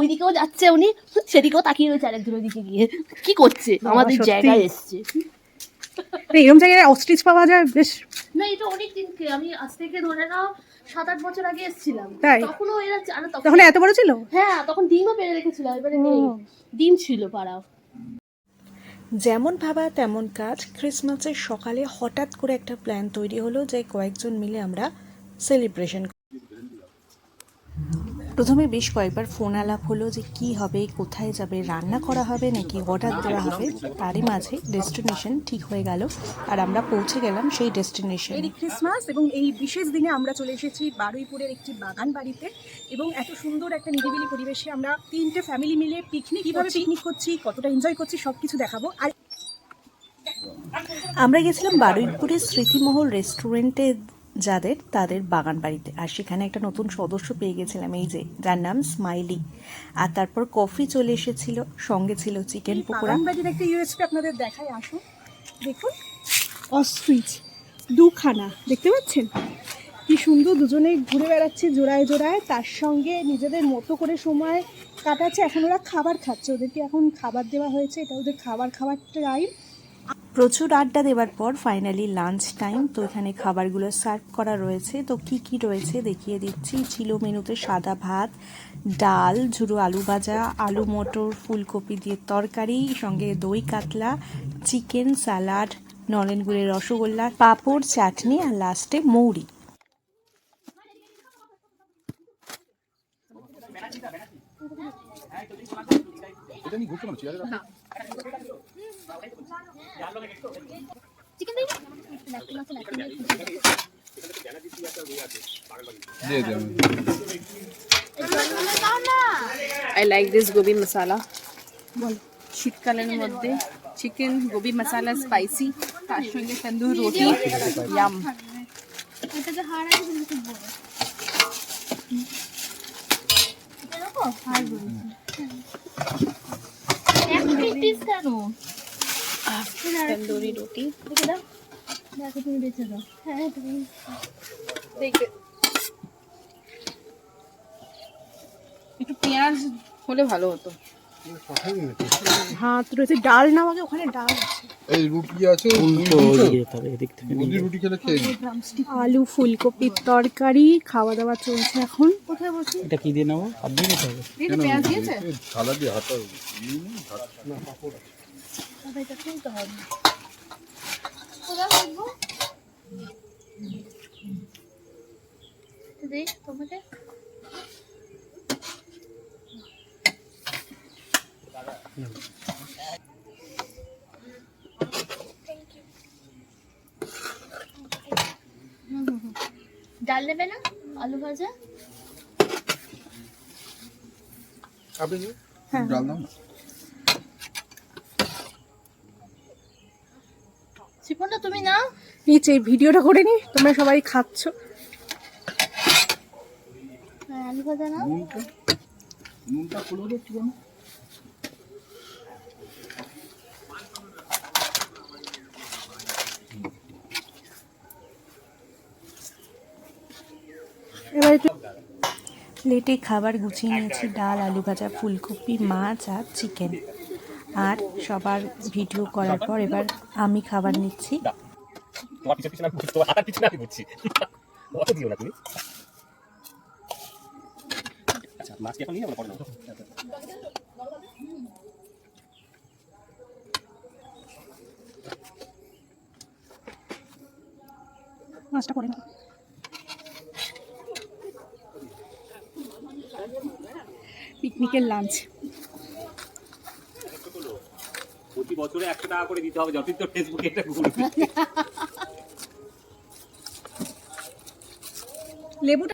এইদিকেও যাচ্ছে উনি। সেদিকেও তাকিয়ে রয়েছে আরেকজনের দিকে গিয়ে। কি করছে? আমাদের জায়গায় এসছে। এরকম জায়গায় অস্ট্রিচ পাওয়া যায় বেশ। না এটা অনেক দিনকে আমি আজ থেকে ধরে নাও সাত আট বছর আগে এসেছিলাম। তাই? তখনও এরা তখন এত বড় ছিল? হ্যাঁ তখন ডিমও পেরে রেখেছিল এবারে নেই। ডিম ছিল পাড়াও। যেমন ভাবা তেমন কাজ। ক্রিসমাসের সকালে হঠাৎ করে একটা প্ল্যান তৈরি হলো যে কয়েকজন মিলে আমরা সেলিব্রেশন প্রথমে বেশ কয়েকবার ফোন আলাপ হলো যে কি হবে কোথায় যাবে রান্না করা হবে নাকি অর্ডার দেওয়া হবে তারই মাঝে ডেস্টিনেশন ঠিক হয়ে গেল আর আমরা পৌঁছে গেলাম সেই ডেস্টিনেশন এই ক্রিসমাস এবং এই বিশেষ দিনে আমরা চলে এসেছি বারুইপুরের একটি বাগান বাড়িতে এবং এত সুন্দর একটা নিরিবিলি পরিবেশে আমরা তিনটে ফ্যামিলি মিলে পিকনিক কীভাবে পিকনিক করছি কতটা এনজয় করছি সব কিছু দেখাবো। আর আমরা গেছিলাম বারুইপুরের স্মৃতিমহল রেস্টুরেন্টে যাদের তাদের বাগান বাড়িতে। আর সেখানে একটা নতুন সদস্য পেয়ে গেছিলাম এই যে যার নাম স্মাইলি। আর তারপর কফি চলে এসেছিল সঙ্গে ছিল চিকেন পকোড়া। বাড়ির একটা ইউএসপি আপনাদের দেখাই আসুন। দেখুন অস্ট্রিচ দুখানা দেখতে পাচ্ছেন? কি সুন্দর দুজনে ঘুরে বেড়াচ্ছে জোড়ায় জোড়ায়। তার সঙ্গে নিজেদের মতো করে সময় কাটাচ্ছে। এখন ওরা খাবার খাচ্ছে। ওদেরকে এখন খাবার দেওয়া হয়েছে। এটা ওদের খাবার খাবার টাইম প্রচুর আড্ডা দেওয়ার পর ফাইনালি লাঞ্চ টাইম তো এখানে খাবারগুলো সার্ভ করা রয়েছে। তো কি কি রয়েছে দেখিয়ে দিচ্ছি। ছিল মেনুতে সাদা ভাত ডাল ঝুরো আলু ভাজা আলু মটর ফুলকপি দিয়ে তরকারি সঙ্গে দই কাতলা চিকেন স্যালাড নলেন গুড়ের রসগোল্লা পাঁপড় চাটনি আর লাস্টে মৌরি। চিকেন দিই I like this gobi masala শীতকালের মধ্যে চিকেন গোবি মশালা স্পাইসি তার সঙ্গে তন্দুর রুটি ইয়াম এটা যে হাড় তন্দুরি রুটি। দেখে দাও দেখো তুমি বেঁচে দাও। হ্যাঁ তুমি একটু পেঁয়াজ হলে ভালো হতো। ভাত রয়েছে ডাল না আমাকে ওখানে ডাল আছে। এই রুটি আছে রুটি রুটি খেলে খেয়ে আলু ফুলকপির তরকারি খাওয়া দাওয়া চলছে এখন। কোথায় বসি? এটা কি দিয়ে নেব? আর দিয়ে নিতে হবে। একটু পেঁয়াজ দিয়েছে? থালা দিয়ে হাতা এটা খুলতে হবে। কোথায় বসবো দেখ তোমাকে। ডাল নেবে না? আলু ভাজা? আপনি নিন। ডাল দাও না। শিপনটা তুমি নাও। নিচে এই ভিডিওটা করে নি তোমরা সবাই খাচ্ছ। হ্যাঁ আলু ভাজা নাও। নুনটা নুনটা খুলে দাও একটু এবার একটু প্লেটে খাবার গুছিয়ে নিয়েছি ডাল আলু ভাজা ফুলকপি মাছ আর চিকেন। আর সবার ভিডিও করার পর এবার আমি খাবার নিচ্ছি। তোমার পিছনে পিছনে আমি ঘুরছি তোমার হাতার পিছনে আমি ঘুরছি অত দিও না তুমি আচ্ছা মাছ কি এখন নিয়ে আমরা পরে নেব মাছটা করে নাও পিকনিকের লাঞ্চ। প্রতি বছরে একশো টাকা করে দিতে হবে যতদিন তো ফেসবুকে এটা লেবুটা